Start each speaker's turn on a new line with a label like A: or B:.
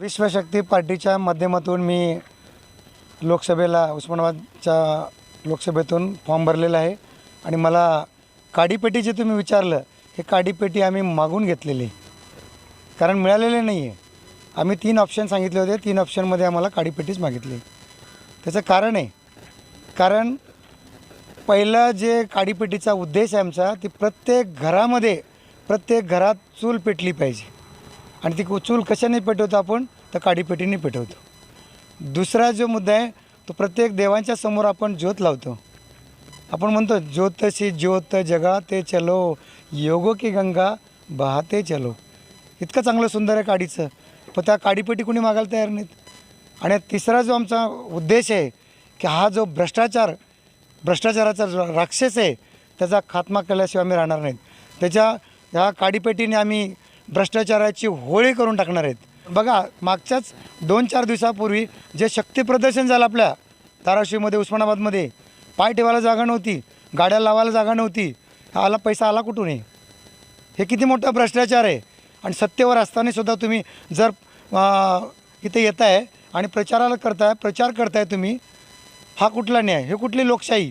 A: विश्वशक्ती पार्टीच्या माध्यमातून मी लोकसभेला उस्मानाबादच्या लोकसभेतून फॉर्म भरलेला आहे. आणि मला काडीपेटी जे तुम्ही विचारलं हे काडीपेटी आम्ही मागून घेतलेली. कारण मिळालेले नाही आहे आम्ही तीन ऑप्शन सांगितले होते. तीन ऑप्शनमध्ये आम्हाला काडीपेटीच मागितली. त्याचं कारण आहे. कारण पहिला जे काडीपेटीचा उद्देश आहे आमचा ती प्रत्येक घरामध्ये प्रत्येक घरात चूल पेटली पाहिजे. आणि ती चूल कशाने पेटवतो आपण? तर काडीपेटीने पेटवतो. दुसरा जो मुद्दा आहे तो प्रत्येक देवांच्या समोर आपण ज्योत लावतो. आपण म्हणतो ज्योतशी ज्योत जगा ते चलो योगो की गंगा बहाते चलो. इतकं चांगलं सुंदर आहे काडीचं. पण त्या काडीपेटी कोणी मागायला तयार नाहीत? आणि तिसरा जो आमचा उद्देश आहे की हा जो भ्रष्टाचार भ्रष्टाचाराचा जो राक्षस आहे त्याचा खात्मा केल्याशिवाय आम्ही राहणार नाहीत. त्याच्या ह्या काडीपेटीने आम्ही भ्रष्टाचाराची होळी करून टाकणार आहेत. बघा मागच्याच दोन चार दिवसापूर्वी जे शक्ती प्रदर्शन झालं आपल्या धाराशिवमध्ये उस्मानाबादमध्ये पाय ठेवायला जागा नव्हती गाड्या लावायला जागा नव्हती आला पैसा आला कुठून आहे हे किती मोठा भ्रष्टाचार आहे. आणि सत्तेवर असताना सुद्धा तुम्ही जर इथे येत आहे आणि प्रचाराला करताय प्रचार करताय तुम्ही हा कुठला न्याय? हे कुठली लोकशाही?